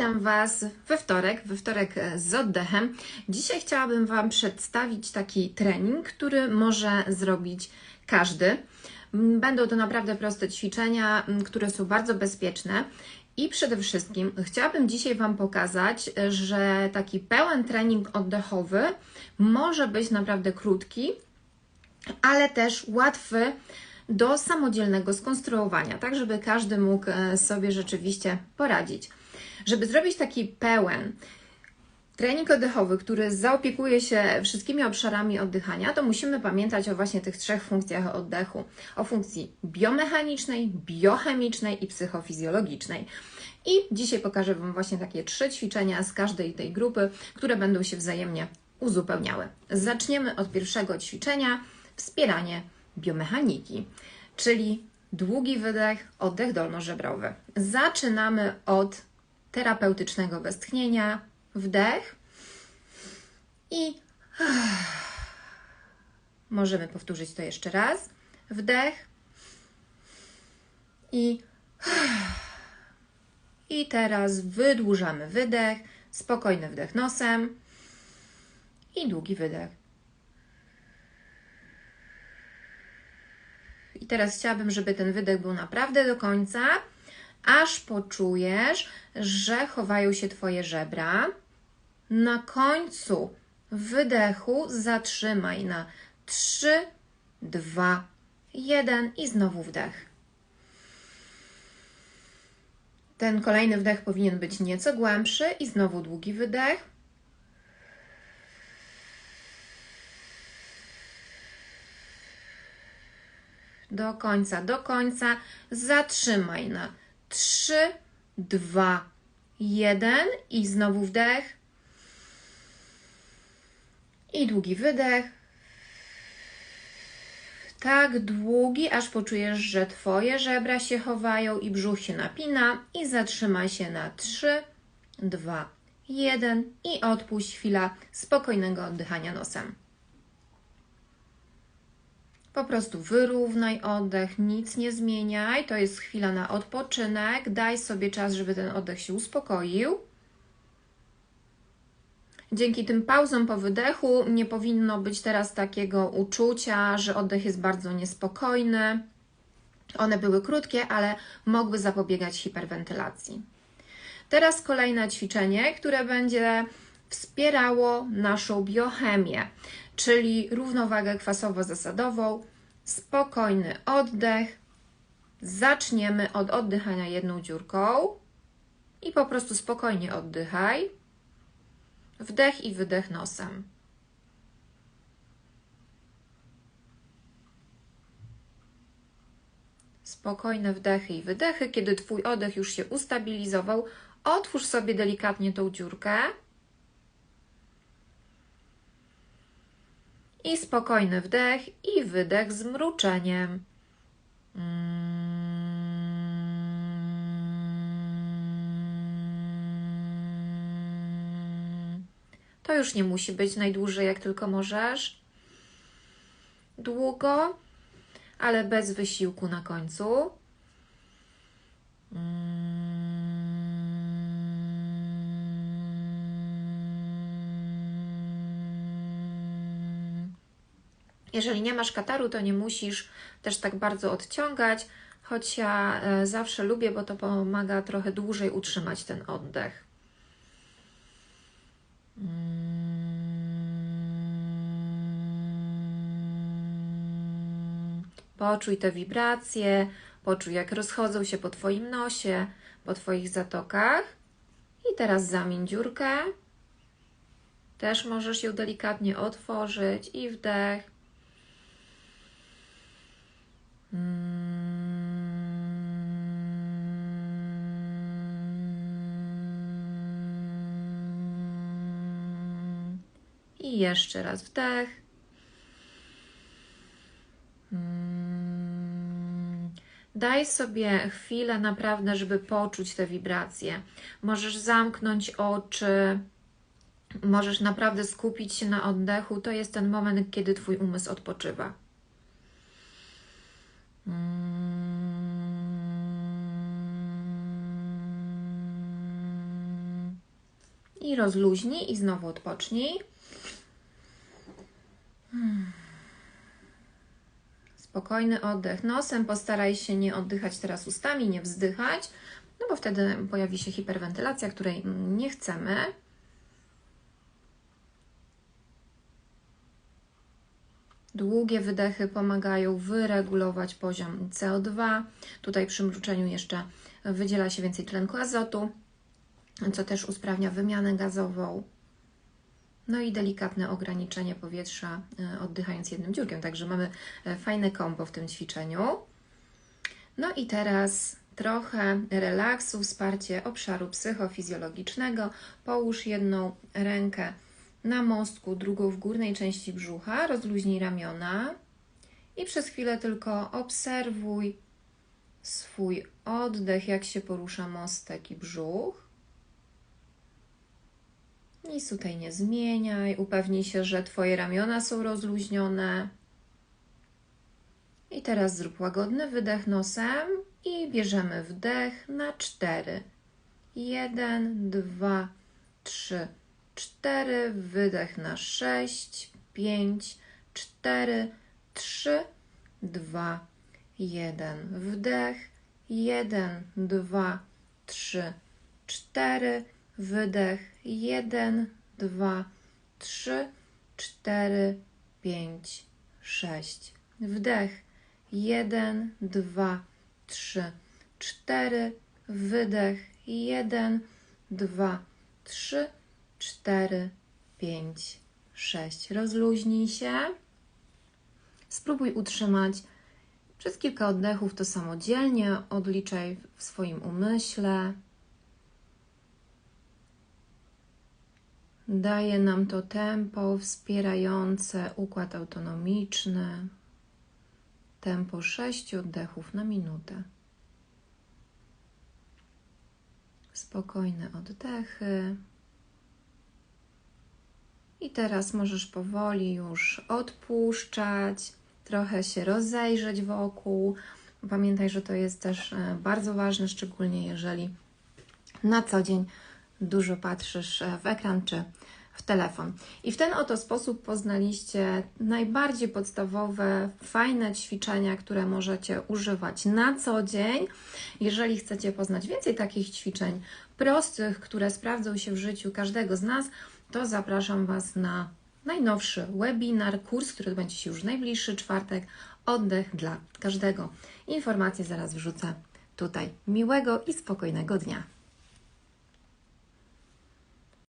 Witam Was we wtorek, we wtorek e, z oddechem. Dzisiaj chciałabym Wam przedstawić taki trening, który może zrobić każdy. Będą to naprawdę proste ćwiczenia, które są bardzo bezpieczne. I przede wszystkim chciałabym dzisiaj Wam pokazać, e, że taki pełen trening oddechowy może być naprawdę krótki, ale też łatwy do samodzielnego skonstruowania, tak żeby każdy mógł e, sobie rzeczywiście poradzić. Żeby zrobić taki pełen trening oddechowy, który zaopiekuje się wszystkimi obszarami oddychania, to musimy pamiętać o właśnie tych trzech funkcjach oddechu: o funkcji biomechanicznej, biochemicznej i psychofizjologicznej. I dzisiaj pokażę Wam właśnie takie trzy ćwiczenia z każdej tej grupy, które będą się wzajemnie uzupełniały. Zaczniemy od pierwszego ćwiczenia wspieranie biomechaniki, czyli długi wydech, oddech dolnożebrowy. Zaczynamy od terapeutycznego westchnienia, wdech i możemy powtórzyć to jeszcze raz. Wdech i i teraz wydłużamy wydech, spokojny wdech nosem i długi wydech. I teraz chciałabym, żeby ten wydech był naprawdę do końca, aż poczujesz, że chowają się Twoje żebra. Na końcu wydechu zatrzymaj na 3, 2, 1 i znowu wdech. Ten kolejny wdech powinien być nieco głębszy i znowu długi wydech. Do końca, do końca. Zatrzymaj na 3, 2, 1 i znowu wdech. I długi wydech. Tak długi, aż poczujesz, że Twoje żebra się chowają i brzuch się napina. I zatrzymaj się na 3, 2, 1 i odpuść chwila spokojnego oddychania nosem. Po prostu wyrównaj oddech, nic nie zmieniaj. To jest chwila na odpoczynek. Daj sobie czas, żeby ten oddech się uspokoił. Dzięki tym pauzom po wydechu nie powinno być teraz takiego uczucia, że oddech jest bardzo niespokojny. One były krótkie, ale mogły zapobiegać hiperwentylacji. Teraz kolejne ćwiczenie, które będzie wspierało naszą biochemię, czyli równowagę kwasowo-zasadową, spokojny oddech. Zaczniemy od oddychania jedną dziurką i po prostu spokojnie oddychaj. Wdech i wydech nosem. Spokojne wdechy i wydechy. Kiedy Twój oddech już się ustabilizował, otwórz sobie delikatnie tą dziurkę. I spokojny wdech i wydech z mruczeniem. To już nie musi być najdłużej, jak tylko możesz. Długo, ale bez wysiłku na końcu. Jeżeli nie masz kataru, to nie musisz też tak bardzo odciągać, choć ja e, zawsze lubię, bo to pomaga trochę dłużej utrzymać ten oddech. Poczuj te wibracje, poczuj jak rozchodzą się po Twoim nosie, po Twoich zatokach. I teraz zamień dziurkę. Też możesz ją delikatnie otworzyć i wdech. I jeszcze raz wdech. Daj sobie chwilę naprawdę, żeby poczuć te wibracje. Możesz zamknąć oczy, możesz naprawdę skupić się na oddechu. To jest ten moment, kiedy Twój umysł odpoczywa. I rozluźnij i znowu odpocznij. Spokojny oddech nosem. Postaraj się nie oddychać teraz ustami, nie wzdychać, no bo wtedy pojawi się hiperwentylacja, której nie chcemy. Długie wydechy pomagają wyregulować poziom CO2. Tutaj przy mruczeniu jeszcze wydziela się więcej tlenku azotu, co też usprawnia wymianę gazową. No i delikatne ograniczenie powietrza, e, oddychając jednym dziurkiem. Także mamy e, fajne kombo w tym ćwiczeniu. No i teraz trochę relaksu, wsparcie obszaru psychofizjologicznego. Połóż jedną rękę na mostku, drugą w górnej części brzucha, rozluźnij ramiona i przez chwilę tylko obserwuj swój oddech, jak się porusza mostek i brzuch. Nic tutaj nie zmieniaj. Upewnij się, że Twoje ramiona są rozluźnione. I teraz zrób łagodny wydech nosem i bierzemy wdech na cztery. Jeden, dwa, trzy, cztery. Wydech na sześć, pięć, cztery, trzy, dwa, jeden. Wdech. Jeden, dwa, trzy, cztery. Wydech. Jeden, dwa, trzy, cztery, pięć, sześć. Wdech. Jeden, dwa, trzy, cztery. Wydech. Jeden, dwa, trzy, cztery, pięć, sześć. Rozluźnij się. Spróbuj utrzymać przez kilka oddechów to samodzielnie. Odliczaj w swoim umyśle. Daje nam to tempo wspierające układ autonomiczny. Tempo 6 oddechów na minutę. Spokojne oddechy. I teraz możesz powoli już odpuszczać, trochę się rozejrzeć wokół. Pamiętaj, że to jest też e, bardzo ważne, szczególnie jeżeli na co dzień dużo patrzysz e, w ekran czy w telefon. I w ten oto sposób poznaliście najbardziej podstawowe, fajne ćwiczenia, które możecie używać na co dzień. Jeżeli chcecie poznać więcej takich ćwiczeń prostych, które sprawdzą się w życiu każdego z nas, to zapraszam Was na najnowszy webinar, kurs, który będzie się już w najbliższy czwartek. Oddech dla każdego. Informacje zaraz wrzucę tutaj. Miłego i spokojnego dnia.